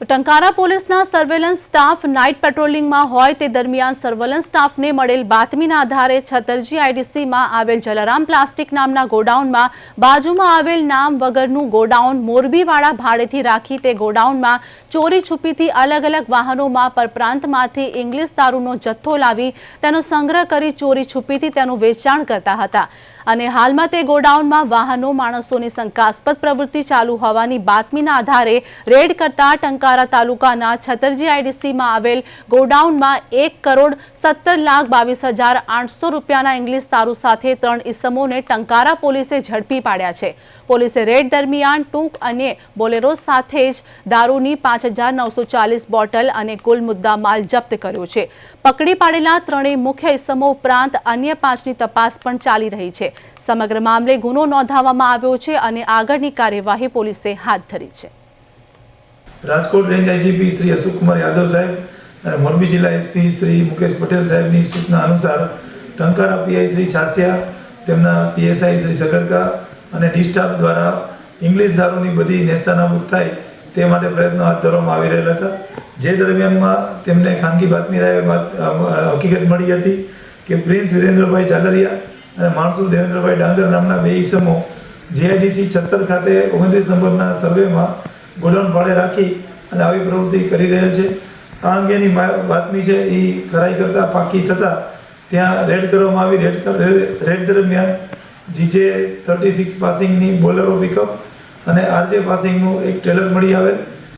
ટંકારા પોલીસના surveillance staff night પેટ્રોલિંગમાં હોય તે દરમિયાન સર્વેલન્સ સ્ટાફને મળેલ બાતમીના આધારે છતરજી આઈડીસીમાં આવેલ જલારામ પ્લાસ્ટિક નામના ગોડાઉનમાં બાજુમાં આવેલ નામ વગરનું ગોડાઉન મોરબીવાળા ભાડેથી રાખી તે ગોડાઉનમાં ચોરી છુપીથી અલગ અલગ વાહનોમાં પરપ્રાંતમાંથી ઇંગ્લિશ દારૂનો જથ્થો લાવી તેનો સંગ્રહ કરી ચોરી છુપીથી તેનું વેચાણ કરતા હતા. અને હાલમાં તે ગોડાઉનમાં વાહનો, માણસોની શંકાસ્પદ પ્રવૃત્તિ ચાલુ હોવાની બાતમીના આધારે રેડ કરતા ટંકારા તાલુકાના છતરજી આઈડીસીમાં આવેલ ગોડાઉનમાં એક કરોડ સત્તર લાખ બાવીસ હજાર આઠસો રૂપિયાના ઇંગ્લિશ તારૂ સાથે ત્રણ ઇસમોને ટંકારા પોલીસે ઝડપી પાડ્યા છે. પોલીસે રેડ દરમિયાન ટૂંક અને બોલેરો સાથે જ દારૂની પાંચ હજાર નવસો ચાલીસ બોટલ અને કુલ મુદ્દા માલ જપ્ત કર્યો છે. પકડી પાડેલા ત્રણેય મુખ્ય ઇસમો ઉપરાંત અન્ય પાંચની તપાસ પણ ચાલી રહી છે. સમગ્ર મામલે ગુનો નોંધાવવામાં આવ્યો છે અને આગળની કાર્યવાહી પોલીસે હાથ ધરી છે. રાજકોટ રેન્જ આઈજીપી શ્રી અશોકકુમાર યાદવ સાહેબ અને મોરબી જિલ્લા એસપી શ્રી મુકેશ પટેલ સાહેબની સૂચના અનુસાર ટંકારા પીઆઈ શ્રી છાસિયા, તેમના પીએસઆઈ શ્રી સગરકા અને ડિસ્ટાફ દ્વારા ઇંગ્લિશ દારૂની બધી નેસ્તાનાબૂદ થાય તે માટે પ્રયત્નો હાથ ધરવામાં આવી રહેલા હતા. જે દરમિયાનમાં તેમને ખાનગી બાતમી રાય હકીકત મળી હતી કે પ્રિન્સ વિરેન્દ્રભાઈ ચાલરિયા અને માણસુ દેવેન્દ્રભાઈ ડાંગર નામના બે ઈસમો જીઆઈડીસી છત્તર ખાતે ઓગણત્રીસ નંબરના સર્વેમાં ગોડાઉન ભાડે રાખી અને આવી પ્રવૃત્તિ કરી રહેલ છે. આ અંગેની બાતમી છે એ ખરાઈ કરતાં પાકી થતાં ત્યાં રેડ કરવામાં આવી. રેડ રેડ દરમિયાન જીજે થર્ટી સિક્સ પાસિંગની બોલેરો પિકઅપ અને આરજે પાસિંગનું એક ટ્રેલર મળી આવેલ.